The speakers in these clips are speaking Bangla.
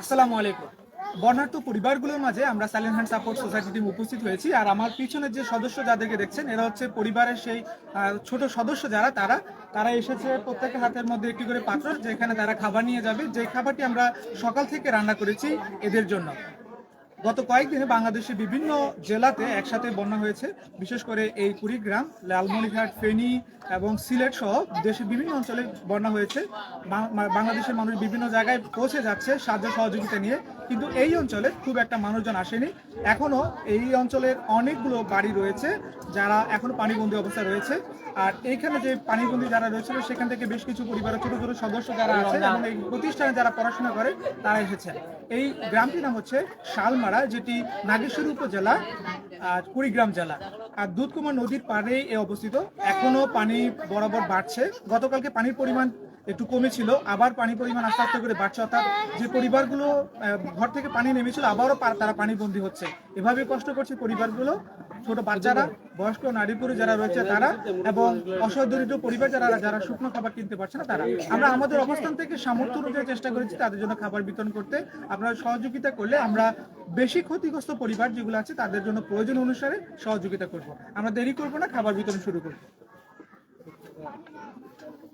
আসসালামু আলাইকুম। বর্ণাঢ্য পরিবারগুলোর মাঝে আমরা silent hand support society team উপস্থিত হয়েছি আর আমার পিছনের যে সদস্য যাদেরকে দেখছেন, এরা হচ্ছে পরিবারের সেই ছোট সদস্য যারা, তারা তারা এসেছে প্রত্যেকের হাতের মধ্যে একটি করে পাত্র, যেখানে তারা খাবার নিয়ে যাবে। যে খাবারটি আমরা সকাল থেকে রান্না করেছি এদের জন্য। গত কয়েকদিনে বাংলাদেশের বিভিন্ন জেলাতে একসাথে বন্যা হয়েছে। বিশেষ করে এই কুড়িগ্রাম, লালমনিরহাট, ফেনী এবং সিলেট সহ দেশের বিভিন্ন অঞ্চলে বন্যা হয়েছে। বাংলাদেশের মানুষ বিভিন্ন জায়গায় পৌঁছে যাচ্ছে সাহায্য সহযোগিতা নিয়ে। কিন্তু এই অঞ্চলে খুব একটা মানুষজন আসেনি। এখনও এই অঞ্চলের অনেকগুলো বাড়ি রয়েছে যারা এখনও পানিবন্দী অবস্থায় রয়েছে। আর এইখানে যে পানিবন্দী যারা রয়েছিল সেখান থেকে বেশ কিছু পরিবারের ছোট ছোট সদস্য যারা আছে এবং এই প্রতিষ্ঠানে যারা পড়াশোনা করে, তারা এসেছে এই গ্রামটির নাম হচ্ছে শালমারা। যেটি নাগেশ্বরী উপজেলা, আর কুড়িগ্রাম জেলা। আর দুধকুমার নদীর পাড়ে এ অবস্থিত। এখনও পানি বরাবর বাড়ছে। গতকালকে পানির পরিমাণ একটু কমেছিল। আবার পানি পরিমাণ আস্তে আস্তে করে বাড়ছে। অর্থাৎ যে পরিবারগুলো ঘর থেকে পানি নেমেছিল, আবারও তারা তারা পানিবন্দী হচ্ছে। এভাবে কষ্ট করছে পরিবারগুলো। ছোট বাচ্চারা, বয়স্ক নারী পুরুষ যারা রয়েছে তারা এবং অসহায় দরিদ্র পরিবার যারা যারা শুকনো খাবার কিনতে পারছে না তারা। আমরা আমাদের অবস্থান থেকে সামর্থ্য অনুযায়ী চেষ্টা করেছি তাদের জন্য খাবার বিতরণ করতে। আপনারা সহযোগিতা করলে আমরা বেশি ক্ষতিগ্রস্ত পরিবার যেগুলো আছে তাদের জন্য প্রয়োজন অনুসারে সহযোগিতা করব। আমরা দেরি করব না, খাবার বিতরণ শুরু করব।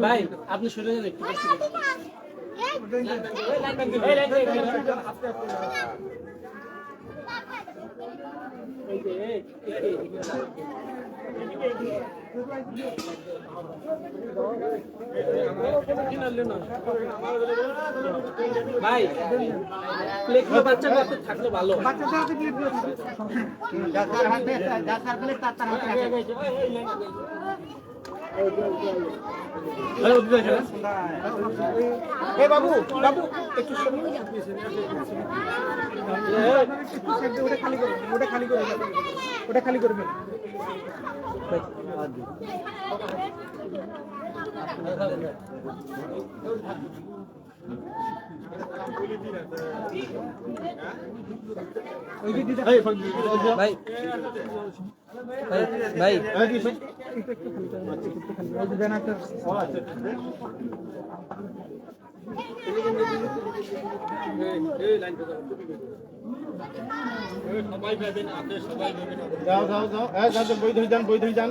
ভাই আপনি সরে যান একটু। ভাই প্লেটগুলো বাচ্চা হাতে থাকলে ভালো বাচ্চাদের হাতে দিয়ে দিও এ বাবু বাবু একটু ওটা খালি করে ওটা খালি করে ওটা খালি করবেন ভাই ভাই ভাই যাও যাও যাও হ্যাঁ যাও বই ধরে যান বই ধরে যান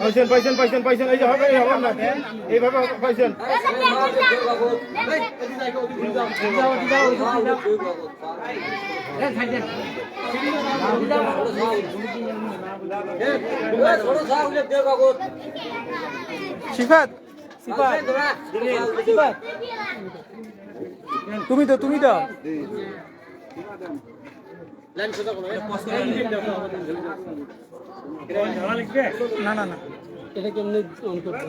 পাইছেন পাইছেন পাইছেন পাইছেন এই যে হবে এই হবে না। এইভাবে পাইছেন। সিফাত? সিফাত। সিফাত? তুমি তো তুমি তো। না না না। এটা কেমনে অন করতে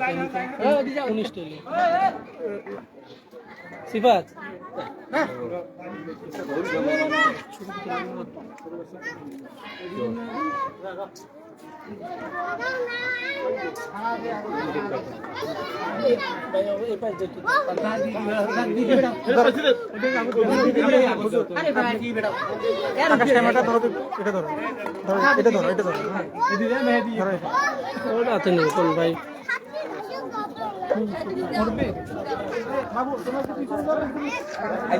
সিফাত আকাশ ক্যামেরাটা ধরো এটা ধরো ধরো, এটা ধরো এটা ধরো হ্যাঁ। ধরো এটা। পিছনে ধরো, একটু বাবু এই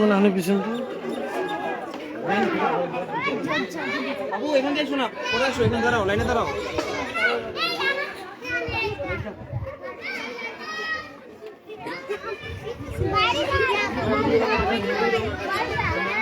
মনে হয় পিছন বাবু, এখান থেকে শোনা পরে আসো, এখানে দাঁড়াও, লাইনে দাঁড়াও। পরে সবাই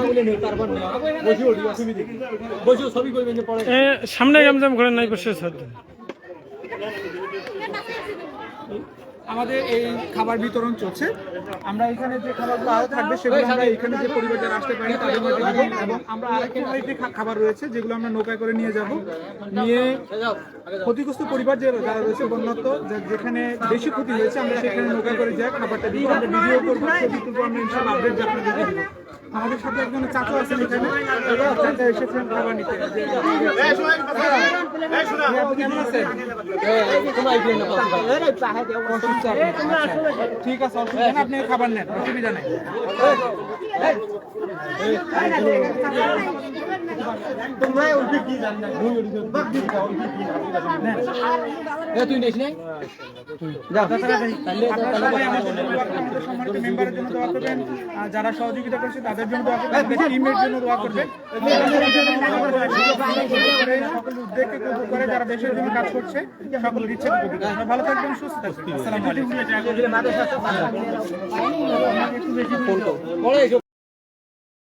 বলে নিও তারপর নিও বসে উঠি অসুবিধা কি? বসে ছবি করবেন যে পরে সামনে গামজাম করে নাই, বসে সাথে আমাদের এই খাবার বিতরণ চলছে। আমরা এখানে যে খাবারগুলো আরও থাকবে, সেগুলো আমরা এখানে যে পরিবার যারা আসতে পারি তাদের মধ্যে দিব। এবং আমরা আরেকটি ভ্যারাইটি খাবার রয়েছে, যেগুলো আমরা নৌকায় করে নিয়ে যাব। নিয়ে ক্ষতিগ্রস্ত পরিবার যে যারা রয়েছে বন্যত্ব যেখানে বেশি ক্ষতি হয়েছে, আমরা সেখানে নৌকায় করে যাই, খাবারটা দিব আমরা ভিডিও করব আমরা আপডেট আপনাদের দিব। আমাদের সাথে একজন চাচা আছেন এখানে চাচা এসেছেন খাবার নিতে কেমন আছেন। আচ্ছা। ঠিক আছে অসুবিধা আপনি খাবার নেন অসুবিধা নেই যারা সহযোগিতা করছে তাদের জন্য টিমের জন্য দোয়া করবেন সকল উদ্যোগকে কবুল করে যারা দেশের জন্য কাজ করছে সকল। সবাই ভালো থাকবেন সুস্থ থাকবেন